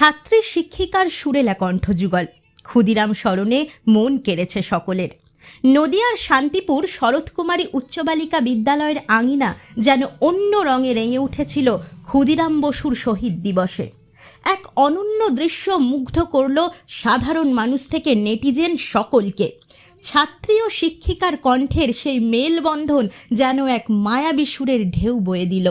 ছাত্রী শিক্ষিকার সুরেলা কণ্ঠযুগল ক্ষুদিরাম স্মরণে মন কেড়েছে সকলের। নদিয়ার শান্তিপুর শরৎকুমারী উচ্চ বালিকা বিদ্যালয়ের আঙিনা যেন অন্য রঙে রেঙে উঠেছিল ক্ষুদিরাম বসুর শহীদ দিবসে। এক অনন্য দৃশ্য মুগ্ধ করল সাধারণ মানুষ থেকে নেটিজেন সকলকে। ছাত্রী ও শিক্ষিকার কণ্ঠের সেই মেলবন্ধন যেন এক মায়াবী সুরের ঢেউ বয়ে দিল।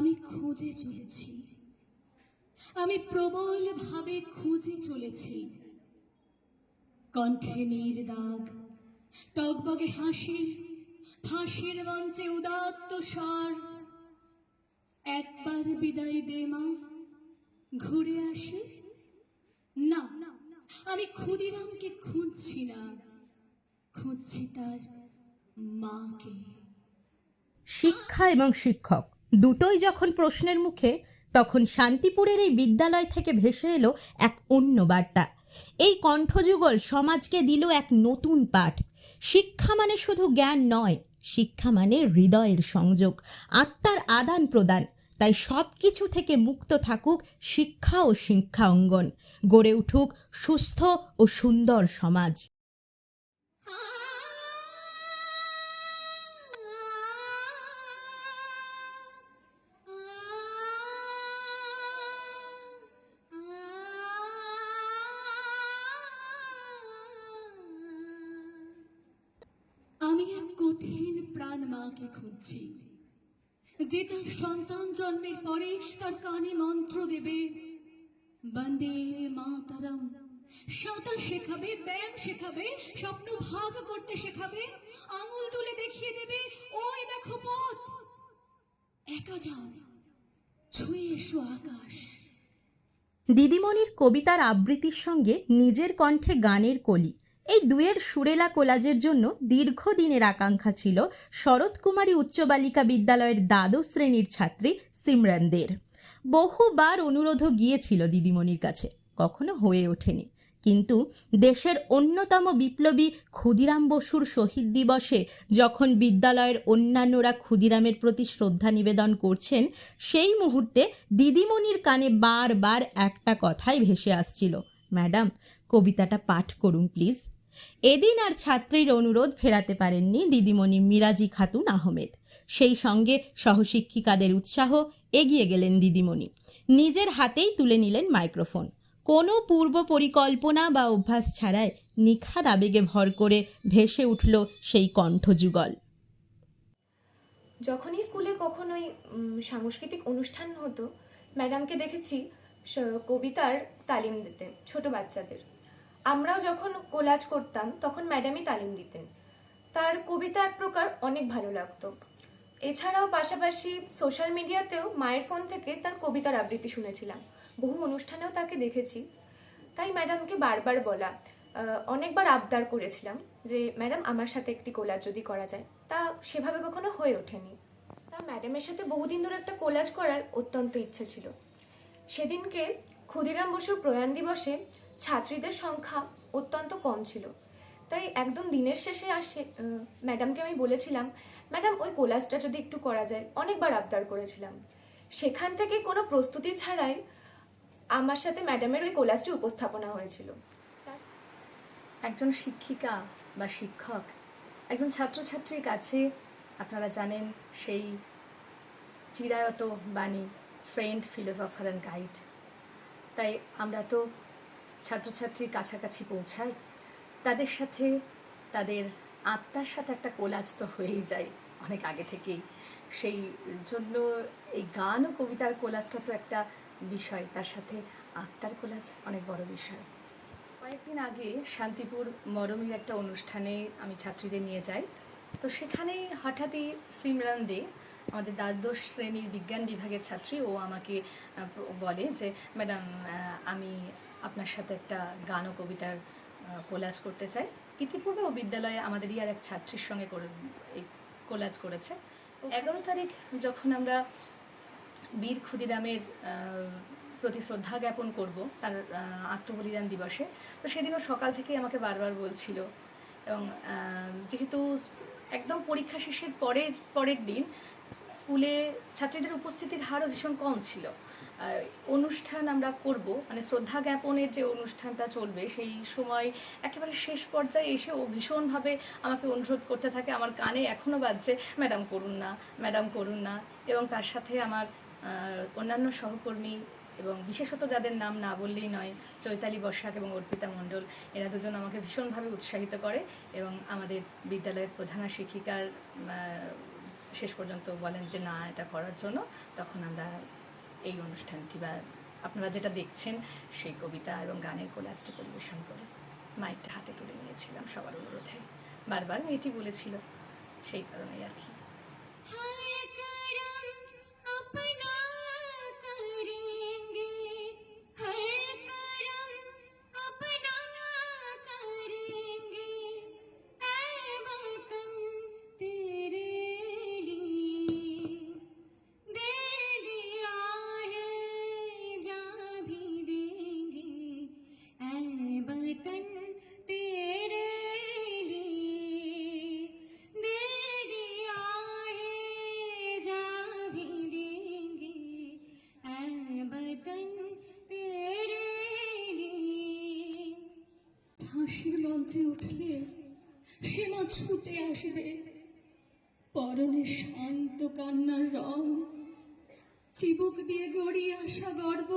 আমি খুঁজে চলেছি। আমি প্রবল ভাবে খুঁজে চলেছি। কণ্ঠে নীর দাগ, টকবগে হাসি, ফাঁসির মঞ্চে উদাত্ত স্বর। একবার বিদায় দে মা, ঘুরে আসে? না, আমি ক্ষুদিরামকে খুঁজছি না। খুঁজছি তার মাকে। শিক্ষা এবং শিক্ষক। দুটোই যখন প্রশ্নের মুখে, তখন শান্তিপুরের এই বিদ্যালয় থেকে ভেসে এলো এক অন্য বার্তা। এই কণ্ঠযুগল সমাজকে দিল এক নতুন পাঠ। শিক্ষা মানে শুধু জ্ঞান নয়, শিক্ষা মানে হৃদয়ের সংযোগ, আত্মার আদান প্রদান। তাই সব কিছু থেকে মুক্ত থাকুক শিক্ষা ও শিক্ষা অঙ্গন। গড়ে উঠুক সুস্থ ও সুন্দর সমাজ। এক কঠিন প্রাণ মাকে খুঁজছি। যে তার সন্তান জন্মের পরে তার কানে মন্ত্র দেবে, বন্দে মাতারাম। সাঁতার শেখাবে, ব্যায়াম শেখাবে, স্বপ্ন ভাগ করতে শেখাবে, আঙুল তুলে দেখিয়ে দেবে, ওই দেখো পথ। একা যাও, ছুঁয়ে এসো আকাশ। দিদিমণির কবিতার আবৃত্তির সঙ্গে নিজের কণ্ঠে গানের কলি। এই দুয়ের সুরেলা কোলাজের জন্য দীর্ঘদিনের আকাঙ্ক্ষা ছিল শরৎকুমারী উচ্চ বালিকা বিদ্যালয়ের দ্বাদশ শ্রেণির ছাত্রী সিমরানদের। বহুবার অনুরোধও গিয়েছিল দিদিমণির কাছে, কখনো হয়ে ওঠেনি। কিন্তু দেশের অন্যতম বিপ্লবী ক্ষুদিরাম বসুর শহীদ দিবসে যখন বিদ্যালয়ের অন্যান্যরা ক্ষুদিরামের প্রতি শ্রদ্ধা নিবেদন করছেন, সেই মুহূর্তে দিদিমণির কানে বারবার একটা কথাই ভেসে আসছিল, ম্যাডাম, কবিতাটা পাঠ করুন, প্লিজ। এদিন আর ছাত্রীর অনুরোধ ফেরাতে পারেননি দিদিমণি মিরাজি খাতুন আহমেদ। সেই সঙ্গে সহশিক্ষিকাদের উৎসাহ এগিয়ে গেলেন দিদিমণি। নিজের হাতেই তুলে নিলেন মাইক্রোফোন। কোনো পূর্ব পরিকল্পনা বা অভ্যাস ছাড়াই নিখাদ আবেগে ভর করে ভেসে উঠল সেই কণ্ঠযুগল। যখনই স্কুলে কখনোই সাংস্কৃতিক অনুষ্ঠান হতো, ম্যাডামকে দেখেছি কবিতার তালিম দিতে, ছোট বাচ্চাদের। আমরাও যখন কোলাজ করতাম, তখন ম্যাডামই তালিম দিতেন। তার কবিতা এক প্রকার অনেক ভালো লাগতো। এছাড়াও পাশাপাশি সোশ্যাল মিডিয়াতেও মায়ের ফোন থেকে তার কবিতার আবৃত্তি শুনেছিলাম। বহু অনুষ্ঠানেও তাকে দেখেছি। তাই ম্যাডামকে বারবার বলা অনেকবার আবদার করেছিলাম যে, ম্যাডাম, আমার সাথে একটি কোলাজ যদি করা যায়। তা সেভাবে কখনো হয়ে ওঠেনি। তা ম্যাডামের সাথে বহুদিন ধরে একটা কোলাজ করার অত্যন্ত ইচ্ছে ছিল। সেদিনকে ক্ষুদিরাম বসুর প্রয়াণ দিবসে ছাত্রীদের সংখ্যা অত্যন্ত কম ছিল। তাই একদম দিনের শেষে আসে ম্যাডামকে আমি বলেছিলাম ম্যাডাম ওই কোলাজটা যদি একটু করা যায়, অনেকবার আবদার করেছিলাম। সেখান থেকে কোনো প্রস্তুতি ছাড়াই আমার সাথে ম্যাডামের ওই কোলাজটি উপস্থাপনা হয়েছিল। একজন শিক্ষিকা বা শিক্ষক, একজন ছাত্রছাত্রীর কাছে আপনারা জানেন সেই চিরায়ত বাণী ফ্রেন্ড ফিলোসফার অ্যান্ড গাইড তাই আমরা তো ছাত্রছাত্রীর কাছাকাছি পৌঁছায়, তাদের সাথে তাদের আত্মার সাথে একটা কোলাজ তো হয়েই যায় অনেক আগে থেকেই। সেই জন্য এই গান ও কবিতার কোলাজটা তো একটা বিষয়, তার সাথে আত্মার কোলাজ অনেক বড় বিষয়। কয়েকদিন আগে শান্তিপুর মরমির একটা অনুষ্ঠানে আমি ছাত্রীদের নিয়ে যাই, তো সেখানে হঠাৎই সিমরান দে, আমাদের দ্বাদশ শ্রেণির বিজ্ঞান বিভাগের ছাত্রী, ও আমাকে বলে যে, ম্যাডাম আমি আপনার সাথে একটা গান ও কবিতার কোলাজ করতে চাই। ইতিপূর্বে ও বিদ্যালয়ে আমাদেরই আর এক ছাত্রীর সঙ্গে করে এই কোলাজ করেছে। এগারো তারিখ যখন আমরা বীর ক্ষুদিরামের প্রতি শ্রদ্ধা জ্ঞাপন করব তার আত্মবলিদান দিবসে তো সেদিনও সকাল থেকেই আমাকে বারবার বলছিল। এবং যেহেতু একদম পরীক্ষা শেষের পরের পরের দিন স্কুলে ছাত্রীদের উপস্থিতির হারও ভীষণ কম ছিল। অনুষ্ঠান আমরা করব মানে শ্রদ্ধা জ্ঞাপনের যে অনুষ্ঠানটা চলবে, সেই সময় একেবারে শেষ পর্যায়ে এসে ও ভীষণভাবে আমাকে অনুরোধ করতে থাকে, আমার কানে এখনও বাজছে, ম্যাডাম করুন না, ম্যাডাম করুন না। এবং তার সাথে আমার অন্যান্য সহকর্মী এবং বিশেষত যাদের নাম না বললেই নয়, চৈতালি বসাক এবং অর্পিতা মণ্ডল, এরা দুজন আমাকে ভীষণভাবে উৎসাহিত করে এবং আমাদের বিদ্যালয়ের প্রধান শিক্ষিকার শেষ পর্যন্ত বলেন যে, না, এটা করার জন্য। তখন আমরা এই অনুষ্ঠানটি বা আপনারা যেটা দেখছেন, সেই কবিতা এবং গানের কোলাজটি পরিবেশন করে মাইকটা হাতে তুলে নিয়েছিলাম সবার অনুরোধে। বারবার মেয়েটি বলেছিল সেই কারণেই আর কি। মঞ্চে উঠলে সীমা ছুটে আসবে। পরনে শান্ত কান্নার রং, চিবুক দিয়ে গড়িয়ে আসা গর্ব।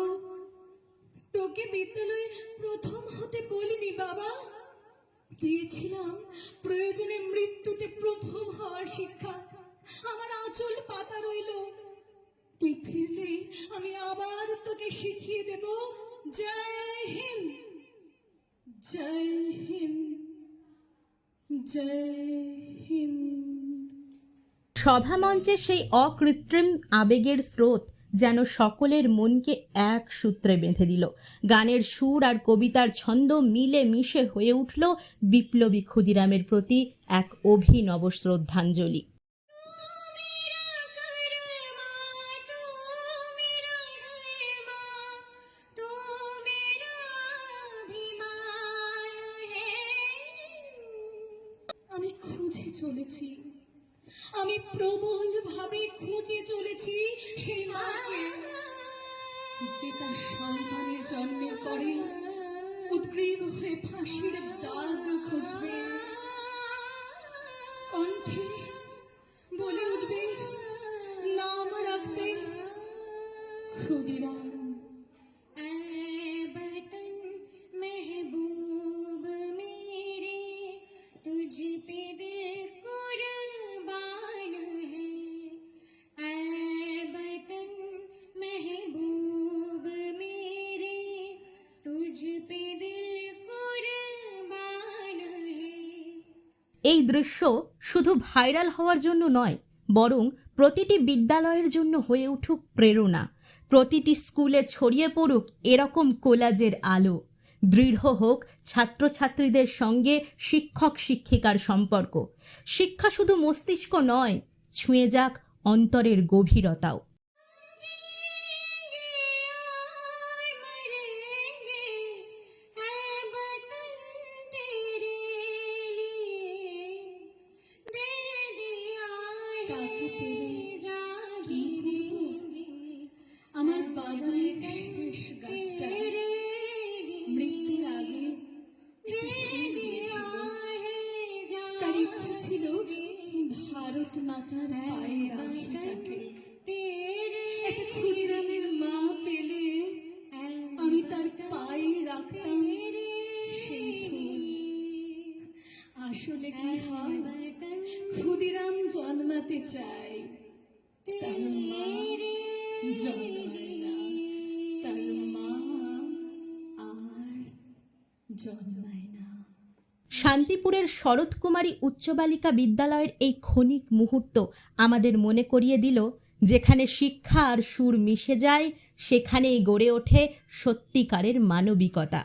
তোকে বিদ্যালয়ে প্রথম হতে বলিনি বাবা। দিয়েছিলাম প্রয়োজনে মৃত্যুতে প্রথম হওয়ার শিক্ষা। আমার আঁচল পাতা রইল। তুই ফিরলে আমি আবার তোকে শিখিয়ে দেব। জয় হিন্দ! জয় হিন্দ জয় হিন্দ। সভামঞ্চে সেই অকৃত্রিম আবেগের স্রোত যেন সকলের মনকে এক সূত্রে বেঁধে দিল। গানের সুর আর কবিতার ছন্দ মিলে মিশে হয়ে উঠল বিপ্লবী ক্ষুদিরামের প্রতি এক অভিনব শ্রদ্ধাঞ্জলি। সেই মাকে যে তার সন্তানের জন্মের পরে উদ্গ্রীব হয়ে ফাঁসির দাগ খুঁজবে। কণ্ঠে বলে উঠবে, নাম রাখবে ক্ষুদিরাম। এই দৃশ্য শুধু ভাইরাল হওয়ার জন্য নয়, বরং প্রতিটি বিদ্যালয়ের জন্য হয়ে উঠুক প্রেরণা। প্রতিটি স্কুলে ছড়িয়ে পড়ুক এরকম কোলাজের আলো। দৃঢ় হোক ছাত্রছাত্রীদের সঙ্গে শিক্ষক শিক্ষিকার সম্পর্ক। শিক্ষা শুধু মস্তিষ্ক নয়, ছুঁয়ে যাক অন্তরের গভীরতাও। জন্মাতে চাই। তার মা জন্মায় তার মা আর জন্মায় না। শান্তিপুরের শরৎকুমারী উচ্চ বালিকা বিদ্যালয়ের এই ক্ষণিক মুহূর্ত আমাদের মনে করিয়ে দিল, যেখানে শিক্ষা আর সুর মিশে যায়, সেখানেই গড়ে ওঠে সত্যিকারের মানবিকতা।